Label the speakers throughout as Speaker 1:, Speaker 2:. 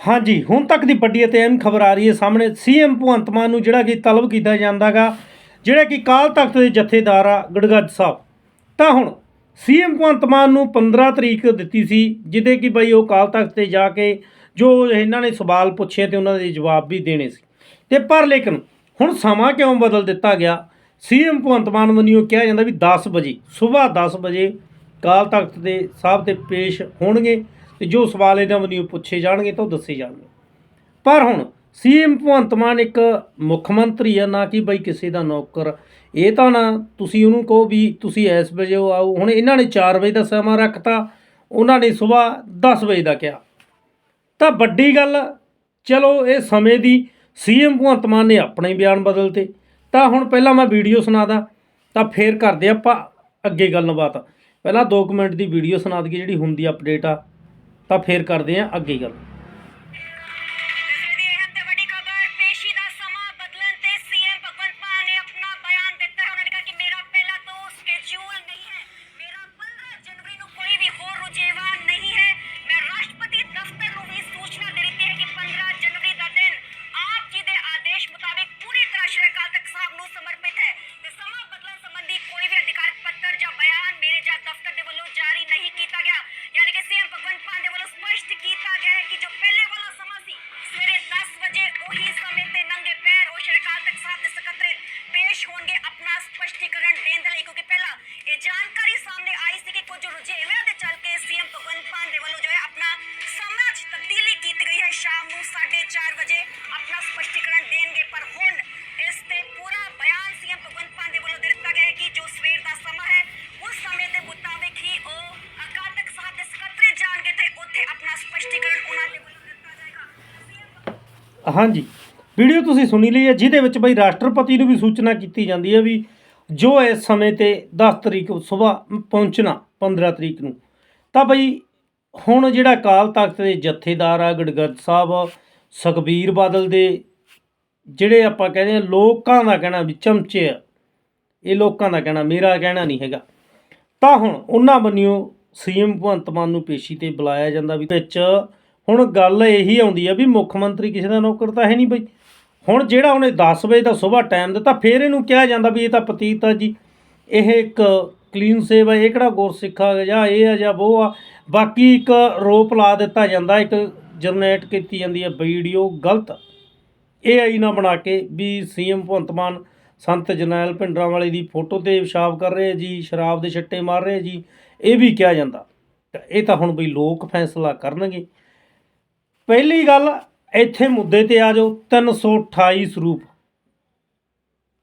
Speaker 1: ਹਾਂਜੀ, ਹੁਣ ਤੱਕ ਦੀ ਵੱਡੀ ਅਤੇ ਅਹਿਮ ਖਬਰ ਆ ਰਹੀ ਹੈ ਸਾਹਮਣੇ। ਸੀਐਮ ਭਗਵੰਤ ਮਾਨ ਨੂੰ ਜਿਹੜਾ ਕਿ ਤਲਬ ਕੀਤਾ ਜਾਂਦਾਗਾ, ਜਿਹੜਾ ਕਿ ਕਾਲ ਤਖਤ ਦੇ ਜਥੇਦਾਰ ਆ, ਗੜਗੱਜ ਸਾਹਿਬ। ਤਾਂ ਹੁਣ ਸੀਐਮ ਭਗਵੰਤ ਮਾਨ ਨੂੰ 15 ਤਰੀਕ ਦਿੱਤੀ ਸੀ, ਜਿਹਦੇ ਕਿ ਬਈ ਉਹ ਕਾਲ ਤਖਤ ਤੇ ਜਾ ਕੇ ਜੋ ਇਹਨਾਂ ਨੇ ਸਵਾਲ ਪੁੱਛੇ ਤੇ ਉਹਨਾਂ ਦੇ ਜਵਾਬ ਵੀ ਦੇਣੇ ਸੀ। ਤੇ ਪਰ ਲੇਕਿਨ ਹੁਣ ਸਮਾਂ ਕਿਉਂ ਬਦਲ ਦਿੱਤਾ ਗਿਆ? ਸੀਐਮ ਭਗਵੰਤ ਮਾਨ ਵੱਲੋਂ ਕਿਹਾ ਜਾਂਦਾ ਵੀ 10 ਵਜੇ, ਸਵੇਰ 10 ਵਜੇ ਕਾਲ ਤਖਤ ਦੇ ਸਾਹਿਬ ਤੇ ਪੇਸ਼ ਹੋਣਗੇ। ਤੇ ਜੋ ਸਵਾਲ ਇਹਨਾਂ ਵੱਲੋਂ ਪੁੱਛੇ ਜਾਣਗੇ ਤਾਂ ਉਹ ਦੱਸੇ ਜਾਣਗੇ। ਪਰ ਹੁਣ ਸੀਐਮ ਭਗਵੰਤ ਮਾਨ ਇੱਕ ਮੁੱਖ ਮੰਤਰੀ ਆ, ਨਾ ਕਿ ਬਈ ਕਿਸੇ ਦਾ ਨੌਕਰ। ਇਹ ਤਾਂ ਨਾ ਤੁਸੀਂ ਉਹਨੂੰ ਕਹੋ ਵੀ ਤੁਸੀਂ ਇਸ ਵਜੇ ਉਹ ਆਓ। ਹੁਣ ਇਹਨਾਂ ਨੇ 4 ਵਜੇ ਦਾ ਸਮਾਂ ਰੱਖਤਾ, ਉਹਨਾਂ ਨੇ ਸਵੇਰ 10 ਵਜੇ ਦਾ ਕਿਹਾ। ਤਾਂ ਵੱਡੀ ਗੱਲ, ਚਲੋ ਇਹ ਸਮੇਂ ਦੀ ਸੀਐਮ ਭਗਵੰਤ ਮਾਨ ਨੇ ਆਪਣੇ ਬਿਆਨ ਬਦਲਤੇ। ਤਾਂ ਹੁਣ ਪਹਿਲਾਂ ਮੈਂ ਵੀਡੀਓ ਸੁਣਾਦਾ ਤਾਂ ਫੇਰ ਕਰਦੇ ਆਪਾਂ ਅੱਗੇ ਗੱਲਬਾਤ। ਪਹਿਲਾਂ 2 ਮਿੰਟ ਦੀ ਵੀਡੀਓ ਸੁਣਾ ਦਈਏ, ਜਿਹੜੀ ਹੁੰਦੀ ਅਪਡੇਟ ਆ। ਤਾਂ ਫੇਰ ਕਰਦੇ ਆ ਅੱਗੇ ਗੱਲ। ਹਾਂਜੀ। ਵੀਡੀਓ ਤੁਸੀਂ ਸੁਣੀ ਲਈ ਹੈ, ਜਿਹਦੇ ਵਿੱਚ ਬਈ ਰਾਸ਼ਟਰਪਤੀ ਨੂੰ ਵੀ ਸੂਚਨਾ ਕੀਤੀ ਜਾਂਦੀ ਹੈ ਵੀ ਜੋ ਇਸ ਸਮੇਂ ਤੇ 10 ਤਰੀਕ ਸਵੇਰ ਪਹੁੰਚਣਾ 15 ਤਰੀਕ ਨੂੰ। ਤਾਂ ਬਈ ਹੁਣ ਜਿਹੜਾ ਕਾਲ ਤਖਤ ਦੇ ਜਥੇਦਾਰ ਆ ਗੜਗੱਜ ਸਾਹਿਬ, ਸੁਖਬੀਰ ਬਾਦਲ ਦੇ, ਜਿਹੜੇ ਆਪਾਂ ਕਹਿੰਦੇ ਆ ਲੋਕਾਂ ਦਾ ਕਹਿਣਾ ਵੀ ਚਮਚੇ ਆ, ਇਹ ਲੋਕਾਂ ਦਾ ਕਹਿਣਾ, ਮੇਰਾ ਕਹਿਣਾ ਨਹੀਂ ਹੈਗਾ। ਤਾਂ ਹੁਣ ਉਹਨਾਂ ਬੰਨਿਓ ਸੀਐਮ ਭਗਵੰਤ ਮਾਨ ਨੂੰ ਪੇਸ਼ੀ ਤੇ ਬੁਲਾਇਆ ਜਾਂਦਾ ਵੀ ਵਿੱਚ ਹੁਣ ਗੱਲ ਇਹੀ ਆਉਂਦੀ ਆ ਵੀ ਮੁੱਖ ਮੰਤਰੀ ਕਿਸੇ ਦਾ ਨੌਕਰ ਤਾਂ ਹੈ ਨਹੀਂ ਬਈ। ਹੁਣ ਜਿਹੜਾ ਉਹਨੇ 10 ਵਜੇ ਦਾ ਸਵੇਰ ਟਾਈਮ ਦਿੱਤਾ, ਫੇਰ ਇਹਨੂੰ ਕਿਹਾ ਜਾਂਦਾ ਵੀ ਇਹ ਤਾਂ ਪਤੀਤ ਆ ਜੀ। ਇਹ ਇੱਕ ਕਲੀਨ ਸੇਵ ਆ, ਇਹ ਕਿਹੜਾ ਗੁਰਸਿੱਖ ਆ, ਜਾਂ ਇਹ ਆ, ਜਾਂ ਉਹ ਆ। ਬਾਕੀ ਇੱਕ ਰੋਪ ਲਾ ਦਿੱਤਾ ਜਾਂਦਾ, ਇੱਕ ਜਨਰੇਟ ਕੀਤੀ ਜਾਂਦੀ ਹੈ ਵੀਡੀਓ ਗਲਤ। ਏਆਈ ਨਾ ਬਣਾ ਕੇ ਵੀ ਸੀਐਮ ਭਗਵੰਤ ਮਾਨ ਸੰਤ ਜਰਨੈਲ ਭਿੰਡਰਾਂ ਵਾਲੇ ਦੀ ਫੋਟੋ ਤੇ ਪਿਸ਼ਾਬ ਕਰ ਰਹੇ ਜੀ, ਸ਼ਰਾਬ ਦੇ ਛੱਟੇ ਮਾਰ ਰਹੇ ਜੀ, ਇਹ ਵੀ ਕਿਹਾ ਜਾਂਦਾ। ਤਾਂ ਇਹ ਤਾਂ ਹੁਣ ਬਈ ਲੋਕ ਫੈਸਲਾ ਕਰਨਗੇ। ਪਹਿਲੀ ਗੱਲ, ਇੱਥੇ ਮੁੱਦੇ ਤੇ ਆ ਜਾਓ। 328 ਸਰੂਪ।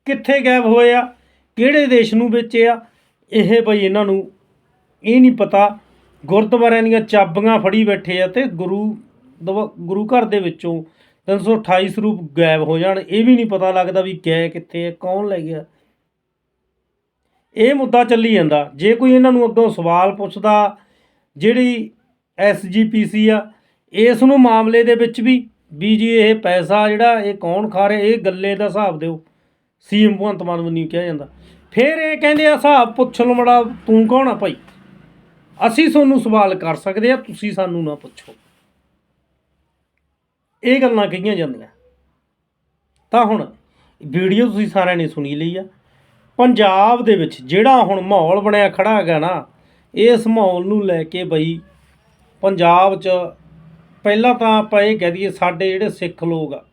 Speaker 1: ਕਿੱਥੇ ਗਾਇਬ ਹੋਏ ਆ? ਕਿਹੜੇ ਦੇਸ਼ ਨੂੰ ਵੇਚੇ ਆ? ਇਹ ਬਈ ਇਹਨਾਂ ਨੂੰ ਇਹ ਨਹੀਂ ਪਤਾ। ਗੁਰਦੁਆਰਿਆਂ ਦੀਆਂ ਚਾਬੀਆਂ ਫੜੀ ਬੈਠੇ ਆ ਤੇ ਗੁਰੂ ਦਵਾ- ਗੁਰੂ ਘਰ ਦੇ ਵਿੱਚੋਂ 328 ਸਰੂਪ ਗਾਇਬ ਹੋ ਜਾਣ। ਇਹ ਵੀ ਨਹੀਂ ਪਤਾ ਲੱਗਦਾ ਵੀ ਗਏ ਕਿੱਥੇ ਆ, ਕੌਣ ਲੈ ਗਿਆ। ਇਹ ਮੁੱਦਾ ਚੱਲੀ ਜਾਂਦਾ। ਜੇ ਕੋਈ ਇਹਨਾਂ ਨੂੰ ਅੱਗੋਂ ਸਵਾਲ ਪੁੱਛਦਾ, ਜਿਹੜੀ ਐਸਜੀਪੀਸੀ ਆ ਇਸ ਨੂੰ ਮਾਮਲੇ ਦੇ ਵਿੱਚ ਵੀ ਵੀ ਜੀ ਇਹ ਪੈਸਾ ਜਿਹੜਾ ਇਹ ਕੌਣ ਖਾ ਰਿਹਾ, ਇਹ ਗੱਲੇ ਦਾ ਹਿਸਾਬ ਦਿਓ। ਸੀਐਮ ਭਗਵੰਤ ਮਾਨ ਵੱਲੋਂ ਕਿਹਾ ਜਾਂਦਾ। ਫਿਰ ਇਹ ਕਹਿੰਦੇ ਆ, ਹਿਸਾਬ ਪੁੱਛ ਲਓ ਮੜਾ, ਤੂੰ ਕੌਣ ਆ ਭਾਈ? ਅਸੀਂ ਤੁਹਾਨੂੰ ਸਵਾਲ ਕਰ ਸਕਦੇ ਆ, ਤੁਸੀਂ ਸਾਨੂੰ ਨਾ ਪੁੱਛੋ। ਇਹ ਗੱਲਾਂ ਕਹੀਆਂ ਜਾਂਦੀਆਂ। ਤਾਂ ਹੁਣ ਵੀਡੀਓ ਤੁਸੀਂ ਸਾਰਿਆਂ ਨੇ ਸੁਣੀ ਲਈ ਆ। ਪੰਜਾਬ ਦੇ ਵਿੱਚ ਜਿਹੜਾ ਹੁਣ ਮਾਹੌਲ ਬਣਿਆ ਖੜਾ ਹੈਗਾ ਨਾ, ਇਸ ਮਾਹੌਲ ਨੂੰ ਲੈ ਕੇ ਬਈ ਪੰਜਾਬ 'ਚ ਪਹਿਲਾਂ ਤਾਂ ਆਪਾਂ ਇਹ ਕਹਿ ਦਈਏ ਸਾਡੇ ਜਿਹੜੇ ਸਿੱਖ ਲੋਕ ਆ,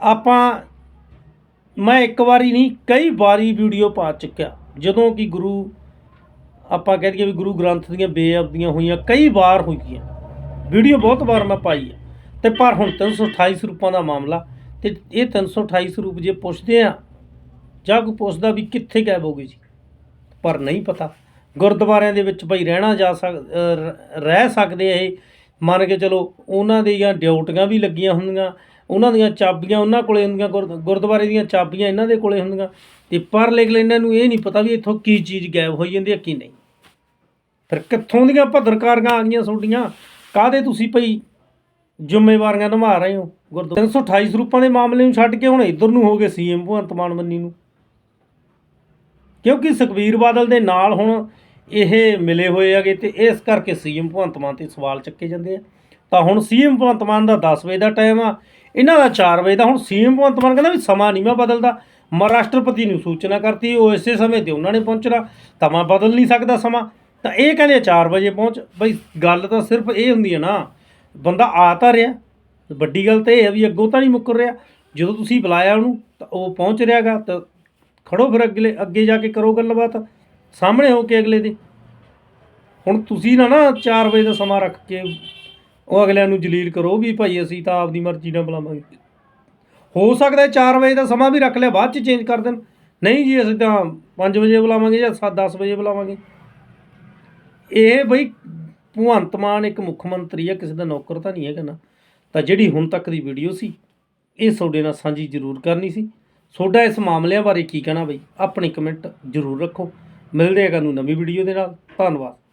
Speaker 1: ਆਪਾਂ, ਮੈਂ ਇੱਕ ਵਾਰੀ ਨਹੀਂ, ਕਈ ਵਾਰੀ ਵੀਡੀਓ ਪਾ ਚੁੱਕਿਆ। ਜਦੋਂ ਕਿ ਗੁਰੂ, ਆਪਾਂ ਕਹਿ ਦਈਏ ਵੀ ਗੁਰੂ ਗ੍ਰੰਥ ਦੀਆਂ ਬੇਅਬਦੀਆਂ ਹੋਈਆਂ, ਕਈ ਵਾਰ ਹੋਈਆਂ। ਵੀਡੀਓ ਬਹੁਤ ਵਾਰ ਮੈਂ ਪਾਈ ਆ। ਤੇ ਪਰ ਹੁਣ 328 ਸਰੂਪਾਂ ਦਾ ਮਾਮਲਾ, ਤੇ ਇਹ 328 ਸਰੂਪ ਜੇ ਪੁੱਛਦੇ ਆ, ਜਾਂ ਕੋਈ ਪੁੱਛਦਾ ਵੀ ਕਿੱਥੇ ਗਾਇਬ ਹੋ ਗਏ ਜੀ? ਪਰ ਨਹੀਂ ਪਤਾ। ਗੁਰਦੁਆਰਿਆਂ ਦੇ ਵਿੱਚ ਭਾਈ ਰਹਿਣਾ ਜਾ ਸਕ ਰਹਿ ਸਕਦੇ ਆ ਇਹ। ਮੰਨ ਕੇ ਚਲੋ ਉਹਨਾਂ ਦੀਆਂ ਡਿਊਟੀਆਂ ਵੀ ਲੱਗੀਆਂ ਹੁੰਦੀਆਂ, ਉਹਨਾਂ ਦੀਆਂ ਚਾਬੀਆਂ ਉਹਨਾਂ ਕੋਲੇ ਹੁੰਦੀਆਂ, ਗੁਰ- ਗੁਰਦੁਆਰੇ ਦੀਆਂ ਚਾਬੀਆਂ ਇਹਨਾਂ ਦੇ ਕੋਲੇ ਹੁੰਦੀਆਂ। ਤੇ ਪਰ ਲੇਕਿਨ ਇਹਨਾਂ ਨੂੰ ਇਹ ਨਹੀਂ ਪਤਾ ਵੀ ਇੱਥੋਂ ਕੀ ਚੀਜ਼ ਗਾਇਬ ਹੋਈ ਜਾਂਦੀ ਹੈ ਕੀ ਨਹੀਂ। ਫਿਰ ਕਿੱਥੋਂ ਦੀਆਂ ਭਦਰਕਾਰੀਆਂ ਆ ਗਈਆਂ ਤੁਹਾਡੀਆਂ? ਕਾਹਦੇ ਤੁਸੀਂ ਭਈ ਜ਼ਿੰਮੇਵਾਰੀਆਂ ਨਿਭਾ ਰਹੇ ਹੋ? ਗੁਰਦੁਆਰਾ 328 ਸਰੂਪਾਂ ਦੇ ਮਾਮਲੇ ਨੂੰ ਛੱਡ ਕੇ ਹੁਣ ਇੱਧਰ ਨੂੰ ਹੋ ਗਏ ਸੀਐਮ ਭਗਵੰਤ ਮਾਨ ਬੰਨੀ ਨੂੰ। ਕਿਉਂਕਿ ਸੁਖਬੀਰ ਬਾਦਲ ਦੇ ਨਾਲ ਹੁਣ ਇਹ ਮਿਲੇ ਹੋਏ ਹੈਗੇ ਤੇ ਇਸ ਕਰਕੇ ਸੀਐਮ ਭਗਵੰਤ ਮਾਨ ਤੇ ਸਵਾਲ ਚੱਕੇ ਜਾਂਦੇ ਆ। ਤਾਂ ਹੁਣ ਸੀਐਮ ਭਗਵੰਤ ਮਾਨ ਦਾ 10 ਵਜੇ ਦਾ ਟਾਈਮ ਆ। ਇਹਨਾਂ ਦਾ 4 ਵਜੇ ਦਾ। ਹੁਣ ਸੀਐਮ ਭਗਵੰਤ ਮਾਨ ਕਹਿੰਦਾ ਵੀ ਸਮਾਂ ਨਹੀਂ ਮੈਂ ਬਦਲਦਾ। ਮੈਂ ਰਾਸ਼ਟਰਪਤੀ ਨੂੰ ਸੂਚਨਾ ਕਰਤੀ, ਉਹ ਇਸੇ ਸਮੇਂ ਤੇ ਉਹਨਾਂ ਨੇ ਪਹੁੰਚਣਾ। ਤਾਂ ਮੈਂ ਬਦਲ ਨਹੀਂ ਸਕਦਾ ਸਮਾਂ। ਤਾਂ ਇਹ ਕਹਿੰਦੇ 4 ਵਜੇ ਪਹੁੰਚ। ਬਈ ਗੱਲ ਤਾਂ ਸਿਰਫ ਇਹ ਹੁੰਦੀ ਹੈ ਨਾ, ਬੰਦਾ ਆ ਤਾਂ ਰਿਹਾ। ਵੱਡੀ ਗੱਲ ਤਾਂ ਇਹ ਹੈ ਵੀ ਅੱਗੋਂ ਤਾਂ ਨਹੀਂ ਮੁੱਕਰ ਰਿਹਾ। ਜਦੋਂ ਤੁਸੀਂ ਬੁਲਾਇਆ ਉਹਨੂੰ, ਤਾਂ ਉਹ ਪਹੁੰਚ ਰਿਹਾਗਾ। ਤਾਂ ਖੜੋ ਫਿਰ ਅਗਲੇ, ਅੱਗੇ ਜਾ ਕੇ ਕਰੋ ਗੱਲਬਾਤ। ਸਾਹਮਣੇ ਹੋ ਕੇ ਅਗਲੇ ਦੇ। ਹੁਣ ਤੁਸੀਂ ਨਾ ਨਾ 4 ਵਜੇ ਦਾ ਸਮਾਂ ਰੱਖ ਕੇ ਉਹ ਅਗਲਿਆਂ ਨੂੰ ਜਲੀਲ ਕਰੋ ਵੀ ਭਾਈ ਅਸੀਂ ਤਾਂ ਆਪਦੀ ਮਰਜ਼ੀ ਨਾਲ ਬੁਲਾਵਾਂਗੇ। ਹੋ ਸਕਦਾ ਹੈ 4 ਵਜੇ ਦਾ ਸਮਾਂ ਵੀ ਰੱਖ ਲਿਆ, ਬਾਅਦ ਚ ਚੇਂਜ ਕਰ ਦੇਣ। ਨਹੀਂ ਜੀ, ਅਸੀਂ ਤਾਂ 5 ਵਜੇ ਬੁਲਾਵਾਂਗੇ ਜਾਂ 7-10 ਵਜੇ ਬੁਲਾਵਾਂਗੇ। ਇਹ ਬਈ ਭਗਵੰਤ ਮਾਨ ਇੱਕ ਮੁੱਖ ਮੰਤਰੀ ਆ, ਕਿਸੇ ਦਾ ਨੌਕਰ ਤਾਂ ਨਹੀਂ ਹੈ ਕਹਿੰਦਾ ਤਾਂ ਜਿਹੜੀ ਹੁਣ ਤੱਕ ਦੀ ਵੀਡੀਓ ਸੀ, ਇਹ ਤੁਹਾਡੇ ਨਾਲ ਸਾਂਝੀ ਜ਼ਰੂਰ ਕਰਨੀ ਸੀ। ਤੁਹਾਡਾ ਇਸ ਮਾਮਲਿਆਂ ਬਾਰੇ ਕੀ ਕਹਿਣਾ ਬਈ? ਆਪਣੀ ਕਮੈਂਟ ਜ਼ਰੂਰ ਰੱਖੋ। ਮਿਲਦੇ ਆ ਕੱਲ੍ਹ ਨੂੰ ਨਵੀਂ ਵੀਡੀਓ ਦੇ ਨਾਲ। ਧੰਨਵਾਦ।